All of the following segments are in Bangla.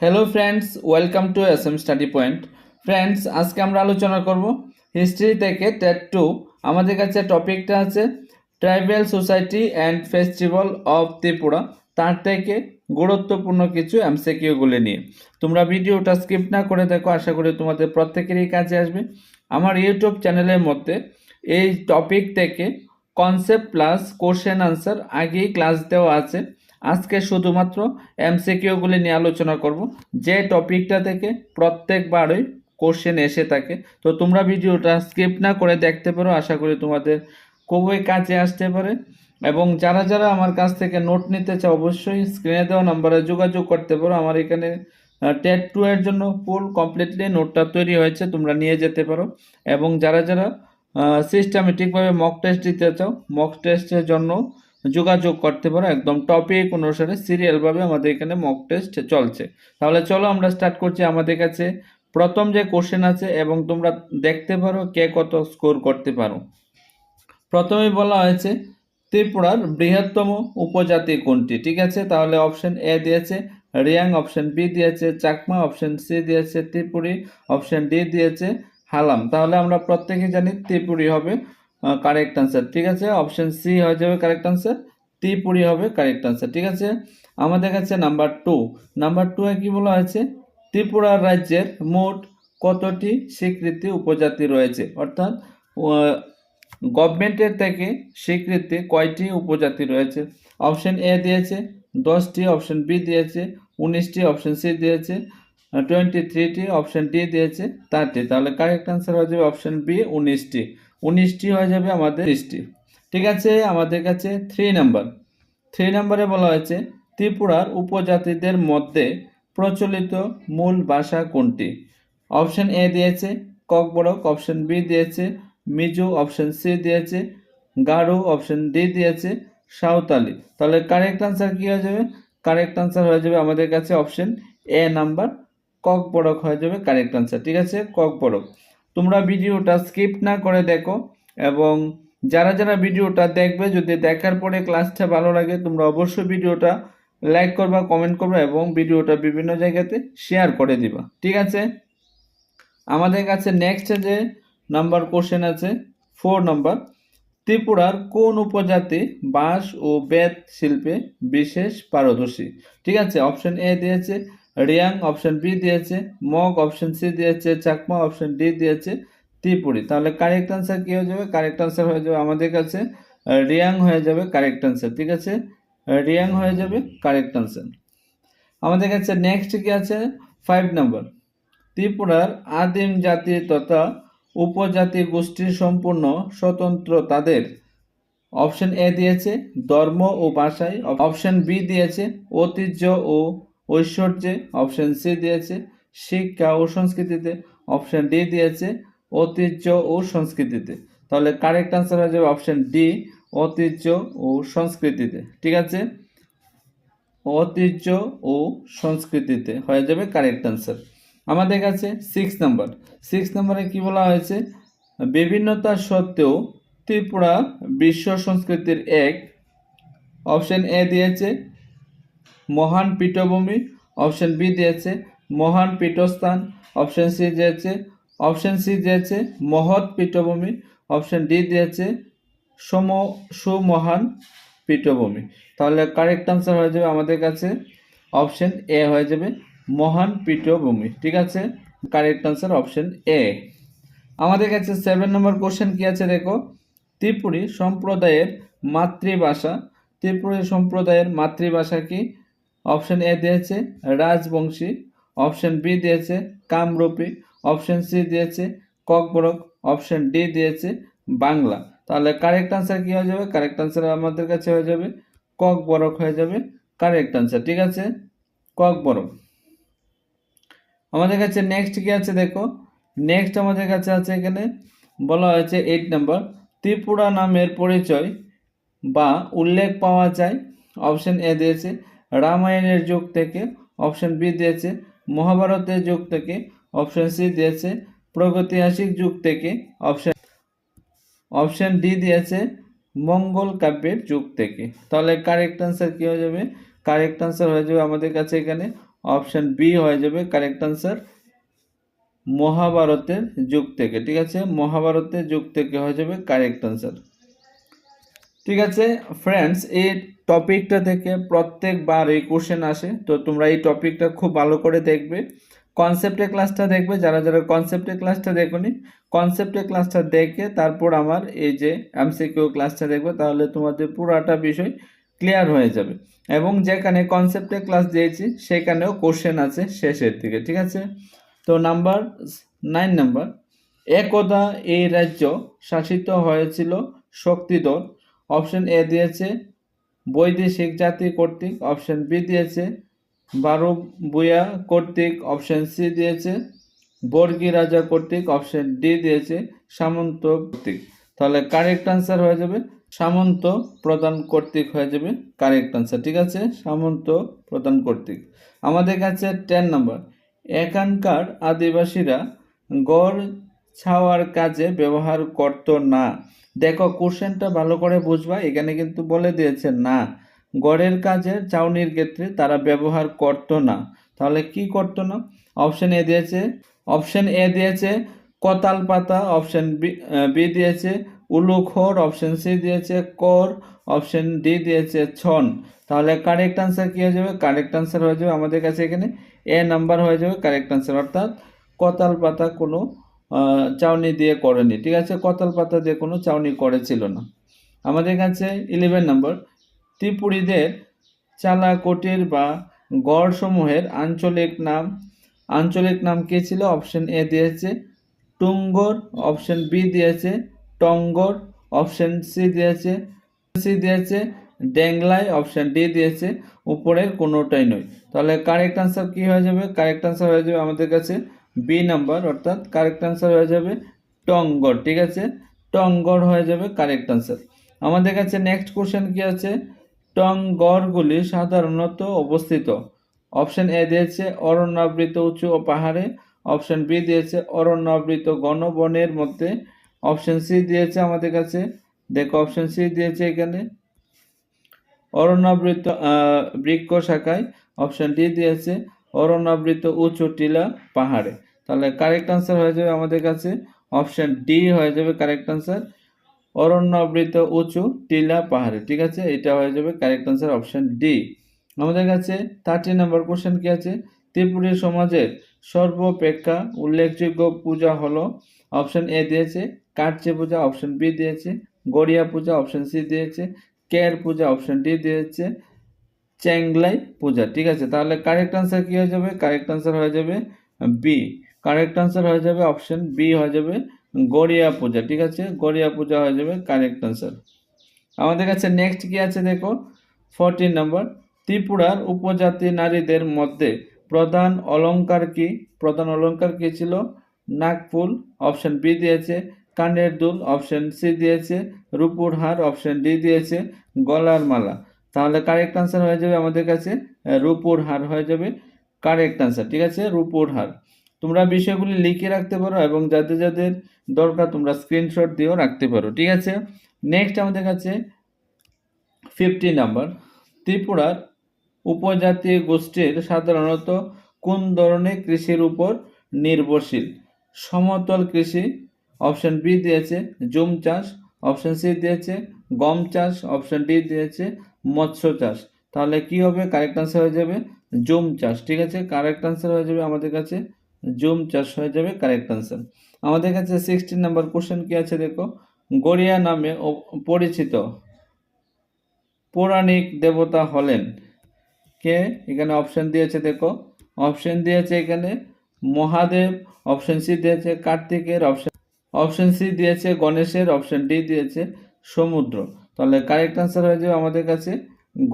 Hello friends welcome to S M study point friends আজকে আমরা আলোচনা করব হিস্ট্রি থেকে টেট টু আমাদের কাছে টপিকটা আছে tribal society and festival of Tripura তার থেকে গুরুত্বপূর্ণ কিছু এমসিকিউগুলি নিয়ে। তোমরা ভিডিওটা স্কিপ না করে দেখো, আশা করি তোমাদের প্রত্যেকেরই কাজে আসবে। আমার ইউটিউব চ্যানেলের মধ্যে এই টপিক থেকে কনসেপ্ট প্লাস কোশ্চেন আনসার আগেই ক্লাস দেওয়া আছে। আজকে শুধুমাত্র এমসিকিউগুলি নিয়ে আলোচনা করব। যে টপিকটা থেকে প্রত্যেকবারই কোশ্চেন এসে থাকে, তো তোমরা ভিডিওটা স্কিপ না করে দেখতে পারো, আশা করি তোমাদের খুবই কাজে আসতে পারে। এবং যারা যারা আমার কাছ থেকে নোট নিতে চাও, অবশ্যই স্ক্রিনে দেওয়া নাম্বারে যোগাযোগ করতে পারো। আমার এখানে টেট টু এর জন্য ফুল কমপ্লিটলি নোটটা তৈরি হয়েছে, তোমরা নিয়ে যেতে পারো। এবং যারা যারা সিস্টেমেটিকভাবে মক টেস্ট দিতে চাও মক টেস্টের জন্য যোগাযোগ করতে পারো, একদম টপিক অনুসারে সিরিয়ালভাবে আমাদের এখানে মক টেস্ট চলছে। তাহলে চলো আমরা স্টার্ট করছি আমাদের কাছে। প্রথম যে কোশ্চেন আছে এবং তোমরা দেখতে পারো কে কত স্কোর করতে পারো। প্রথমে বলা হয়েছে, ত্রিপুরার বৃহত্তম উপজাতি কোনটি? ঠিক আছে? তাহলে অপশন এ দিয়েছে, রিয়াং অপশন বি দিয়েছে, চাকমা অপশন সি দিয়েছে, ত্রিপুরি অপশন ডি দিয়েছে, হালাম। তাহলে আমরা প্রত্যেকে জানি ত্রিপুরি হবে কারেক্ট আনসার ঠিক আছে? অপশন সি হয়ে যাবে কারেক্ট আনসার ত্রিপুরি হবে কারেক্ট আনসার ঠিক আছে? আমাদের কাছে নাম্বার টু নাম্বার টু এ কি বলা হয়েছে? ত্রিপুরা রাজ্যের মোট কতটি স্বীকৃতি উপজাতি রয়েছে? অর্থাৎ গভর্নমেন্টের থেকে স্বীকৃতি কয়টি উপজাতি রয়েছে? অপশন এ দিয়েছে, দশটি অপশন বি দিয়েছে, উনিশটি অপশন সি দিয়েছে টোয়েন্টি থ্রিটি অপশন ডি দিয়েছে থার্টি তাহলে কারেক্ট আনসার হয়ে যাবে অপশন বি উনিশটি। উনিশটি হয়ে যাবে আমাদের ত্রিশটি। ঠিক আছে? আমাদের কাছে থ্রি নাম্বার থ্রি নাম্বারে বলা হয়েছে, ত্রিপুরার উপজাতিদের মধ্যে প্রচলিত মূল ভাষা কোনটি? অপশন এ দিয়েছে, ককবরক অপশন বি দিয়েছে, মিজো অপশন সি দিয়েছে, গারো অপশন ডি দিয়েছে, সাঁওতালি। তাহলে কারেক্ট আনসার কী হয়ে যাবে? কারেক্ট আনসার হয়ে যাবে আমাদের কাছে option A number Kok Borok হয়ে যাবে কারেক্ট আনসার ঠিক আছে? কক বড়ক তোমরা ভিডিওটা স্কিপ না করে দেখো এবং যারা যারা ভিডিওটা দেখবে, যদি দেখার পরে ক্লাসটা ভালো লাগে, তোমরা অবশ্যই ভিডিওটা লাইক করবা, কমেন্ট করবা এবং ভিডিওটা বিভিন্ন জায়গাতে শেয়ার করে দিবা। ঠিক আছে? আমাদের কাছে নেক্সট যে নাম্বার কোশ্চেন আছে ফোর নাম্বার ত্রিপুরার কোন উপজাতি বাঁশ ও বেত শিল্পে বিশেষ পারদর্শী? ঠিক আছে অপশন এ দিয়েছে রিয়াং অপশন বি দিয়েছে, মগ অপশন সি দিয়েছে, চাকমা অপশন ডি দিয়েছে, ত্রিপুরি। তাহলে কারেক্ট আনসার কী হয়ে যাবে? কারেক্ট আনসার হয়ে যাবে আমাদের কাছে রিয়াং হয়ে যাবে কারেক্ট আনসার ঠিক আছে? রিয়াং হয়ে যাবে কারেক্ট আনসার আমাদের কাছে নেক্সট কি আছে? ফাইভ নম্বর ত্রিপুরার আদিম জাতি তথা উপজাতি গোষ্ঠীর সম্পূর্ণ স্বতন্ত্র তাদের। অপশন এ দিয়েছে, ধর্ম ও ভাষায়। অপশন বি দিয়েছে, ঐতিহ্য ও ঐশ্বর্যে অপশন সি দিয়েছে, শিক্ষা ও সংস্কৃতিতে অপশন ডি দিয়েছে, ঐতিহ্য ও সংস্কৃতিতে। তাহলে কারেক্ট আনসার হয়ে যাবে অপশন ডি ঐতিহ্য ও সংস্কৃতিতে। ঠিক আছে? ঐতিহ্য ও সংস্কৃতিতে হয়ে যাবে কারেক্ট আনসার আমাদের কাছে সিক্স নাম্বার সিক্স নাম্বারে কি বলা হয়েছে? বিভিন্নতা সত্ত্বেও ত্রিপুরা বিশ্ব সংস্কৃতির এক অপশন এ দিয়েছে মহান পীঠভূমি অপশন বি দিয়েছে, মহান পীঠস্থান অপশন সি দিয়েছে অপশন সি দিয়েছে, মহৎ পীঠভূমি অপশন ডি দিয়েছে, সম, সুমহান পীঠভূমি। তাহলে কারেক্ট আনসার হয়ে যাবে আমাদের কাছে অপশন এ হয়ে যাবে, মহান পীঠভূমি। ঠিক আছে? কারেক্ট আনসার অপশন এ আমাদের কাছে সেভেন নম্বর কোশ্চেন কি আছে দেখো? ত্রিপুরী সম্প্রদায়ের মাতৃভাষা। ত্রিপুরী সম্প্রদায়ের মাতৃভাষা কি? অপশন এ দিয়েছে রাজবংশী, অপশন বি দিয়েছে কামরূপী, অপশন সি দিয়েছে ককবরক, অপশন ডি দিয়েছে বাংলা। তাহলে কারেক্ট আনসার কী হয়ে যাবে? কারেক্ট আনসার আমাদের কাছে হয়ে যাবে ককবরক হয়ে যাবে কারেক্ট আনসার ঠিক আছে? ককবরক। আমাদের কাছে নেক্সট কি আছে দেখো? নেক্সট আমাদের কাছে আছে এখানে, বলা হয়েছে এইট নাম্বার ত্রিপুরা নামের পরিচয় বা উল্লেখ পাওয়া যায়। অপশন এ দিয়েছে রামায়ণের যুগ থেকে অপশন বি দিয়েছে, মহাভারতের যুগ থেকে অপশন সি দিয়েছে, প্রগৈতিহাসিক যুগ থেকে অপশন অপশন ডি দিয়েছে, মঙ্গল কাব্যের যুগ থেকে। তাহলে কারেক্ট আনসার কী হয়ে যাবে? কারেক্ট আনসার হয়ে যাবে আমাদের কাছে এখানে অপশন বি হয়ে যাবে কারেক্ট আনসার মহাভারতের যুগ থেকে। ঠিক আছে? মহাভারতের যুগ থেকে হয়ে যাবে কারেক্ট আনসার ঠিক আছে? ফ্রেন্ডস এই টপিকটা থেকে প্রত্যেকবার এই কোশ্চেন আসে। তো তোমরা এই টপিকটা খুব ভালো করে দেখবে। কনসেপ্টের ক্লাসটা দেখবে। যারা যারা কনসেপ্টের ক্লাসটা দেখোনি কনসেপ্টের ক্লাসটা দেখে তারপর আমার এই যে এমসিকিউ ক্লাসটা দেখবে, তাহলে তোমাদের পুরাটা বিষয় ক্লিয়ার হয়ে যাবে। এবং যেখানে কনসেপ্টের ক্লাস দিয়েছি, সেখানেও কোশ্চেন আছে শেষের দিকে, ঠিক আছে? তো নাম্বার নাইন নাম্বার একদা এই রাজ্য শাসিত হয়েছিল শক্তিধর অপশন এ দিয়েছে, বৈদেশিক জাতি কর্তৃক অপশন বি দিয়েছে, বারো বুয়া কর্তৃক অপশন সি দিয়েছে, বর্গী রাজা কর্তৃক অপশন ডি দিয়েছে, সামন্ত কর্তৃক। তাহলে কারেক্ট আনসার হয়ে যাবে, সামন্ত প্রদান কর্তৃক হয়ে যাবে কারেক্ট আনসার ঠিক আছে? সামন্ত প্রদান কর্তৃক। আমাদের কাছে টেন নাম্বার এখানকার আদিবাসীরা গড় ছাওয়ার কাজে ব্যবহার করত না। দেখো, কোশ্চেনটা ভালো করে বুঝবা। এখানে কিন্তু বলে দিয়েছে, না, গড়ের কাজে চাউনির ক্ষেত্রে তারা ব্যবহার করত না। তাহলে কি করত না? অপশন এ দিয়েছে, অপশন এ দিয়েছে, কতাল পাতা, অপশন বি দিয়েছে উলুখোর অপশন সি দিয়েছে, কর, অপশন ডি দিয়েছে, ছন। তাহলে কারেক্ট আনসার কী হয়ে যাবে? কারেক্ট আনসার হয়ে যাবে আমাদের কাছে এখানে। এ নাম্বার হয়ে যাবে কারেক্ট আনসার অর্থাৎ কতাল পাতা কোনো চাউনি দিয়ে করেনি। ঠিক আছে? কতাল পাতা দিয়ে কোনো চাউনি করেছিল না। আমাদের কাছে ইলেভেন নম্বর ত্রিপুরীদের চালাকোটির বা গড়সমূহের আঞ্চলিক নাম আঞ্চলিক নাম কে ছিল? অপশন এ দিয়েছে টুঙ্গর অপশন বি দিয়েছে টঙ্গর অপশন সি দিয়েছে সি দিয়েছে ডেংলাই অপশন ডি দিয়েছে উপরের কোনোটাই নয়। তাহলে কারেক্ট আনসার কি হয়ে যাবে? কারেক্ট আনসার হয়ে যাবে আমাদের কাছে বি নাম্বার অর্থাৎ কারেক্ট আনসার হয়ে যাবে টঙ্গর, ঠিক আছে? টঙ্গর হয়ে যাবে কারেক্ট আনসার আমাদের কাছে নেক্সট কোশ্চেন কি আছে? টঙ্গরগুলি সাধারণত অবস্থিত। অপশন এ দিয়েছে অরণ্যাবৃত উঁচু ও পাহাড়ে। অপশন বি দিয়েছে অরণ্যাবৃত ঘন বনের মধ্যে। অপশন সি দিয়েছে আমাদের কাছে, দেখো অপশন সি দিয়েছে এখানে। অরণ্যাবৃত বৃক্ষ শাখায়। অপশন ডি দিয়েছে অরণ্যাবৃত উঁচু টিলা পাহাড়ে। তাহলে কারেক্ট আনসার হয়ে যাবে আমাদের কাছে অপশন ডি হয়ে যাবে কারেক্ট আনসার অরণ্যাবৃত উঁচু টিলা পাহাড়ে। ঠিক আছে? এটা হয়ে যাবে কারেক্ট আনসার অপশন ডি আমাদের কাছে থার্টি নাম্বার কোশ্চেন কি আছে? ত্রিপুরী সমাজের সর্বাপেক্ষা উল্লেখযোগ্য পূজা হলো অপশন এ দিয়েছে কাটচে পূজা অপশন বি দিয়েছে, গড়িয়া পূজা অপশন সি দিয়েছে কেয়ার পূজা অপশন ডি দিয়েছে চ্যাংলাই পূজা, ঠিক আছে? তাহলে কারেক্ট আনসার কী হয়ে যাবে? কারেক্ট আনসার হয়ে যাবে বি কারেক্ট আনসার হয়ে যাবে অপশন বি হয়ে যাবে গড়িয়া পূজা, ঠিক আছে? গড়িয়া পূজা হয়ে যাবে কারেক্ট আনসার আমাদের কাছে নেক্সট কি আছে দেখো? ফোরটিন নম্বর ত্রিপুরার উপজাতি নারীদের মধ্যে প্রধান অলংকার কি? প্রধান অলঙ্কার কি ছিল? নাগফুল অপশন বি দিয়েছে। কানের দুল অপশন সি দিয়েছে। রূপুর হার অপশন ডি দিয়েছে। গলার মালা। তাহলে কারেক্ট আনসার হয়ে যাবে আমাদের কাছে রূপুর হার হয়ে যাবে কারেক্ট আনসার ঠিক আছে? রূপুর হার। তোমরা বিষয়গুলি লিখে রাখতে পারো এবং যাদের যাদের দরকার তোমরা স্ক্রিনশট দিয়েও রাখতে পারো, ঠিক আছে? নেক্সট আমাদের কাছে ফিফটি নাম্বার ত্রিপুরার উপজাতি গোষ্ঠীর সাধারণত কোন ধরনের কৃষির উপর নির্ভরশীল? সমতল কৃষি অপশন বি দিয়েছে, জুম চাষ অপশন সি দিয়েছে, গম চাষ অপশন ডি দিয়েছে মৎস্য চাষ। তাহলে কি হবে? কারেক্ট আনসার হয়ে যাবে জুম চাষ, ঠিক আছে? কারেক্ট আনসার হয়ে যাবে আমাদের কাছে জুম চাষ হয়ে যাবে কারেক্ট আনসার আমাদের কাছে সিক্সটিন নাম্বার কোশ্চেন কি আছে দেখো? গড়িয়া নামে পরিচিত পৌরাণিক দেবতা হলেন। কে? এখানে অপশন দিয়েছে দেখো। অপশন দিয়েছে এখানে মহাদেব অপশন সি দিয়েছে কার্তিকের অপশন অপশন সি দিয়েছে গণেশের অপশন ডি দিয়েছে সমুদ্র। তাহলে কারেক্ট আনসার হয়ে যাবে আমাদের কাছে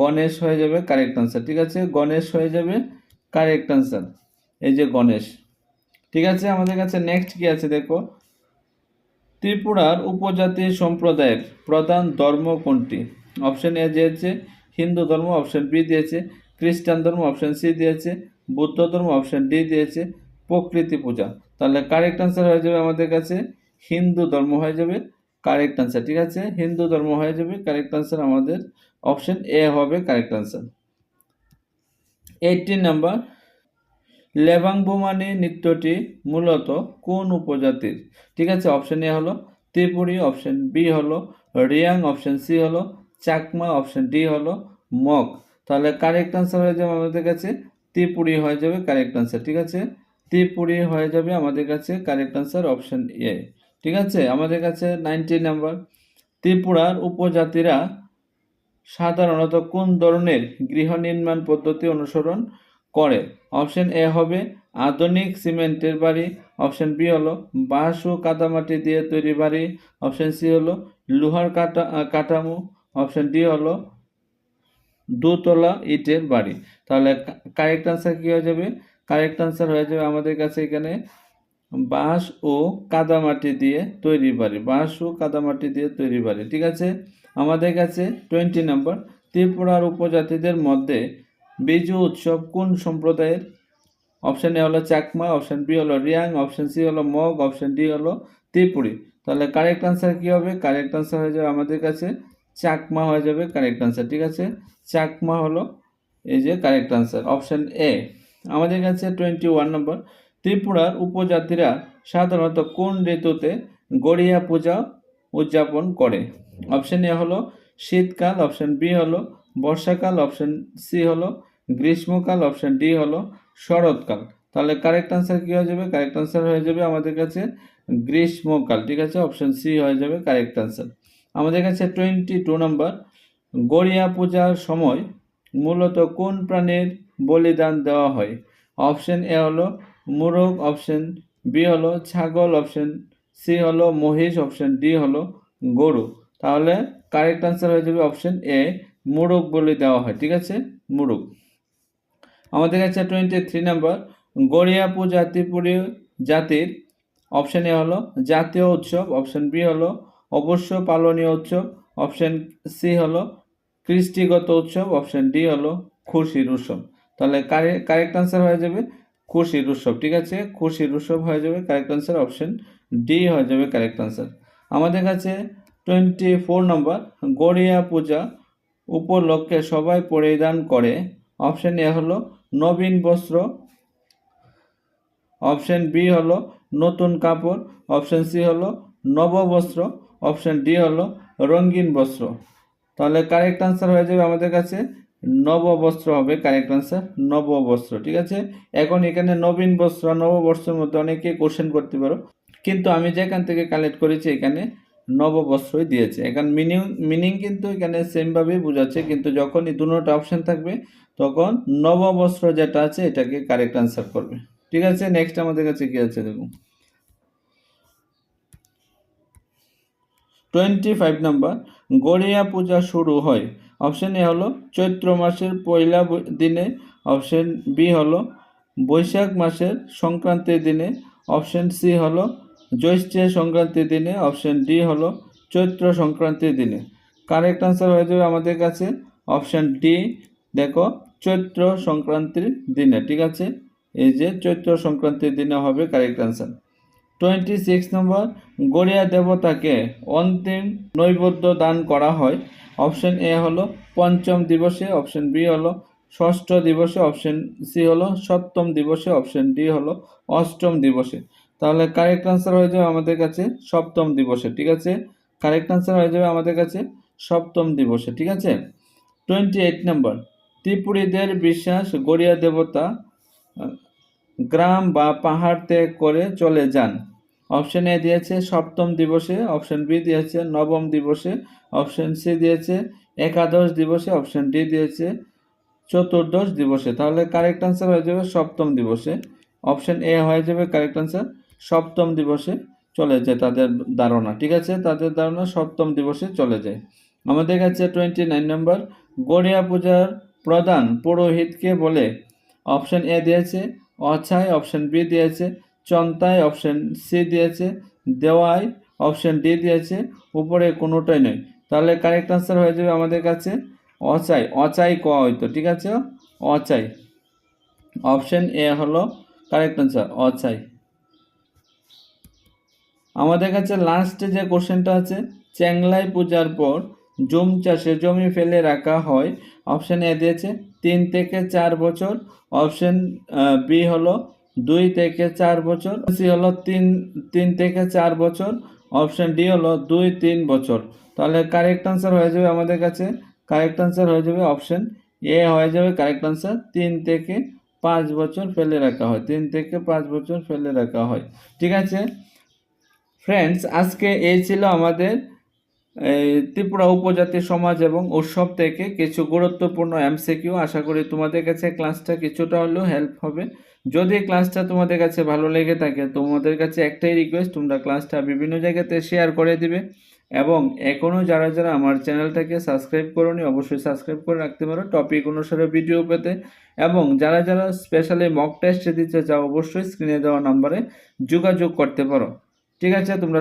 গণেশ হয়ে যাবে কারেক্ট আনসার ঠিক আছে? গণেশ হয়ে যাবে কারেক্ট আনসার এই যে গণেশ, ঠিক আছে? আমাদের কাছে নেক্সট কি আছে দেখো? ত্রিপুরার উপজাতি সম্প্রদায়ের প্রধান ধর্ম কোনটি? অপশন এ দিয়েছে, হিন্দু ধর্ম অপশন বি দিয়েছে, খ্রিস্টান ধর্ম অপশন সি দিয়েছে, বুদ্ধ ধর্ম অপশন ডি দিয়েছে, প্রকৃতি পূজা। তাহলে কারেক্ট আনসার হয়ে যাবে আমাদের কাছে, হিন্দু ধর্ম হয়ে যাবে কারেক্ট আনসার ঠিক আছে? হিন্দু ধর্ম হয়ে যাবে কারেক্ট আনসার আমাদের অপশন এ হবে correct answer eighteen number Lebangbumani নৃত্যটি মূলত কোন উপজাতির? ঠিক আছে অপশন এ হলো ত্রিপুরি অপশন বি হলো রিয়াং অপশন সি হলো চাকমা অপশন ডি হলো মগ। তাহলে কারেক্ট আনসার হয়ে যাবে আমাদের কাছে, ত্রিপুরি হয়ে যাবে কারেক্ট আনসার ঠিক আছে? ত্রিপুরি হয়ে যাবে আমাদের কাছে কারেক্ট আনসার অপশন এ ঠিক আছে? আমাদের কাছে নাইনটি নাম্বার ত্রিপুরার উপজাতিরা সাধারণত কোন ধরনের গৃহ নির্মাণ পদ্ধতি অনুসরণ করে? অপশন এ হবে আধুনিক সিমেন্টের বাড়ি। অপশন বি হলো বাঁশ ও কাদামাটি দিয়ে তৈরি বাড়ি। অপশন সি হলো লোহার কাটা কাঠামো। অপশন ডি হলো দোতলা ইটের বাড়ি। তাহলে কারেক্ট আনসার কি হয়ে যাবে? কারেক্ট আনসার হয়ে যাবে আমাদের কাছে এখানে বাঁশ ও কাদামাটি দিয়ে তৈরি বাড়ি, বাঁশ ও কাদামাটি দিয়ে তৈরি বাড়ি, ঠিক আছে? আমাদের কাছে টোয়েন্টি নাম্বার ত্রিপুরার উপজাতিদের মধ্যে বিজু উৎসব কোন সম্প্রদায়ের? অপশন এ হলো চাকমা অপশন বি হলো রিয়াং অপশন সি হলো মগ অপশন ডি হলো ত্রিপুরি। তাহলে কারেক্ট আনসার কী হবে? কারেক্ট আনসার হয়ে যাবে আমাদের কাছে চাকমা হয়ে যাবে কারেক্ট আনসার ঠিক আছে? চাকমা হলো এই যে কারেক্ট আনসার অপশন এ আমাদের কাছে টোয়েন্টি ওয়ান নম্বর ত্রিপুরার উপজাতিরা সাধারণত কোন ঋতুতে গড়িয়া পূজা উদযাপন করে? অপশন এ হলো শীতকাল অপশন বি হলো বর্ষাকাল অপশন সি হলো গ্রীষ্মকাল অপশন ডি হলো শরৎকাল। তাহলে কারেক্ট আনসার কি হয়ে যাবে? কারেক্ট আনসার হয়ে যাবে আমাদের কাছে গ্রীষ্মকাল, ঠিক আছে? অপশন সি হয়ে যাবে কারেক্ট আনসার আমাদের কাছে টোয়েন্টি টু নম্বর গড়িয়া পূজার সময় মূলত কোন প্রাণীর বলিদান দেওয়া হয়? অপশন এ হলো মোরগ অপশন, বি হলো ছাগল অপশন, সি হলো মহিষ অপশন, ডি হলো গরু। তাহলে কারেক্ট আনসার হয়ে যাবে অপশন এ মোরগ বলে দেওয়া হয়, ঠিক আছে? মোরগ। আমাদের কাছে twenty three number Garia Puja Tripuri জাতির অপশন এ হলো জাতীয় উৎসব অপশন বি হলো অবশ্য পালনীয় উৎসব অপশন সি হলো কৃষ্টিগত উৎসব অপশন ডি হলো খুশির উৎসব। তাহলে কারেক্ট আনসার হয়ে যাবে খুশির উৎসব, ঠিক আছে? খুশির উৎসব হয়ে যাবে কারেক্ট আনসার অপশন ডি হয়ে যাবে কারেক্ট আনসার আমাদের কাছে twenty four number Garia Puja উপলক্ষে সবাই পরিধান করে। অপশন এ হলো নবীন বস্ত্র। অপশন বি হলো নতুন কাপড়। অপশন সি হলো নববস্ত্র। অপশন ডি হলো রঙিন বস্ত্র। তাহলে কারেক্ট আনসার হয়ে যাবে আমাদের কাছে নববস্ত্র হবে কারেক্ট আনসার নববস্ত্র, ঠিক আছে? এখন এখানে নবীন বস্ত্র নববস্ত্রের মধ্যে অনেকে কোশ্চেন করতে পারো। কিন্তু আমি যেখান থেকে কালেক্ট করেছি, এখানে নববস্ত্রই দিয়েছে। এখন মিনিং মিনিং কিন্তু এখানে সেমভাবেই বোঝাচ্ছে, কিন্তু যখনই দুটো অপশন থাকবে, তখন নববস্ত্র যেটা আছে, এটাকে কারেক্ট আনসার করবে। ঠিক আছে? নেক্সট আমাদের কাছে কি আছে দেখুন twenty five number Garia Puja শুরু হয়। অপশন এ হলো চৈত্র মাসের পয়লা দিনে। অপশন বি হলো বৈশাখ মাসের সংক্রান্তির দিনে। অপশন সি হলো জ্যৈষ্ঠের সংক্রান্তির দিনে। অপশন ডি হলো চৈত্র সংক্রান্তির দিনে। কারেক্ট আনসার হয়ে যাবে আমাদের কাছে। অপশন ডি দেখো, চৈত্র সংক্রান্তির দিনে, ঠিক আছে? এই যে চৈত্র সংক্রান্তির দিনে হবে correct answer twenty six number Garia দেবতাকে অন্তিম নৈবেদ্য দান করা হয়। অপশন এ হলো পঞ্চম দিবসে, অপশন বি হলো ষষ্ঠ দিবসে, অপশন সি হলো সপ্তম দিবসে, অপশন ডি হলো অষ্টম দিবসে। তাহলে কারেক্ট আনসার হয়ে যাবে আমাদের কাছে সপ্তম দিবসে, ঠিক আছে? কারেক্ট আনসার হয়ে যাবে আমাদের কাছে সপ্তম দিবসে, ঠিক আছে? টোয়েন্টি এইট নম্বর ত্রিপুরীদের বিশ্বাস গড়িয়া দেবতা গ্রাম বা পাহাড় ত্যাগ করে চলে যান। অপশন এ দিয়েছে সপ্তম দিবসে অপশন বি দিয়েছে নবম দিবসে অপশন সি দিয়েছে একাদশ দিবসে অপশন ডি দিয়েছে চতুর্দশ দিবসে। তাহলে কারেক্ট আনসার হয়ে যাবে সপ্তম দিবসে। অপশন এ হয়ে যাবে কারেক্ট আনসার সপ্তম দিবসে চলে যায় তাদের ধারণা। ঠিক আছে? তাদের ধারণা সপ্তম দিবসে চলে যায়। আমাদের কাছে টোয়েন্টি নাইন নম্বর গড়িয়া পূজার প্রধান পুরোহিতকে বলে অপশন এ দিয়েছে অছাই অপশন বি দিয়েছে চন্তাই অপশান সি দিয়েছে দেওয়াই অপশান ডি দিয়েছে, উপরে কোনোটাই নয় তাহলে কারেক্ট আনসার হয়ে যাবে আমাদের কাছে অচাই। অচাই ক হয়তো, ঠিক আছে? অচাই। অপশান এ হলো কারেক্ট আনসার অচাই। আমাদের কাছে লাস্টে যে কোশ্চেনটা আছে, চ্যাংলাই পূজার পর জুম চাষে জমি ফেলে রাখা হয় অপশান এ দিয়েছে, তিন থেকে চার বছর। অপশান বি হলো দুই থেকে চার বছর, সি হলো তিন তিন থেকে চার বছর, অপশন ডি হলো দুই, তিন বছর। তাহলে কারেক্ট আনসার হয়ে যাবে আমাদের কাছে কারেক্ট আনসার হয়ে যাবে অপশন এ, হয়ে যাবে কারেক্ট আনসার তিন থেকে পাঁচ বছর ফেলে রাখা হয়, তিন থেকে পাঁচ বছর ফেলে রাখা হয়। ঠিক আছে? ফ্রেন্ডস আজকে এই ছিল আমাদের ত্রিপুরা উপজাতি সমাজ এবং উৎসব থেকে কিছু গুরুত্বপূর্ণ এমসিকিউ আশা করি তোমাদের কাছে ক্লাসটা কিছুটা হলেও হেল্প হবে। যদি ক্লাসটা তোমাদের কাছে ভালো লেগে থাকে, তোমাদের কাছে একটাই রিকোয়েস্ট তোমরা ক্লাসটা বিভিন্ন জায়গাতে শেয়ার করে দিবে এবং এখনও যারা যারা আমার চ্যানেলটাকে সাবস্ক্রাইব করোনি, অবশ্যই সাবস্ক্রাইব করে রাখতে পারো। টপিক অনুসারে ভিডিও পেতে এবং যারা যারা স্পেশালি মক টেস্ট দিতে চাও, অবশ্যই স্ক্রিনে দেওয়া নাম্বারে যোগাযোগ করতে পারো। ঠিক আছে, তোমরা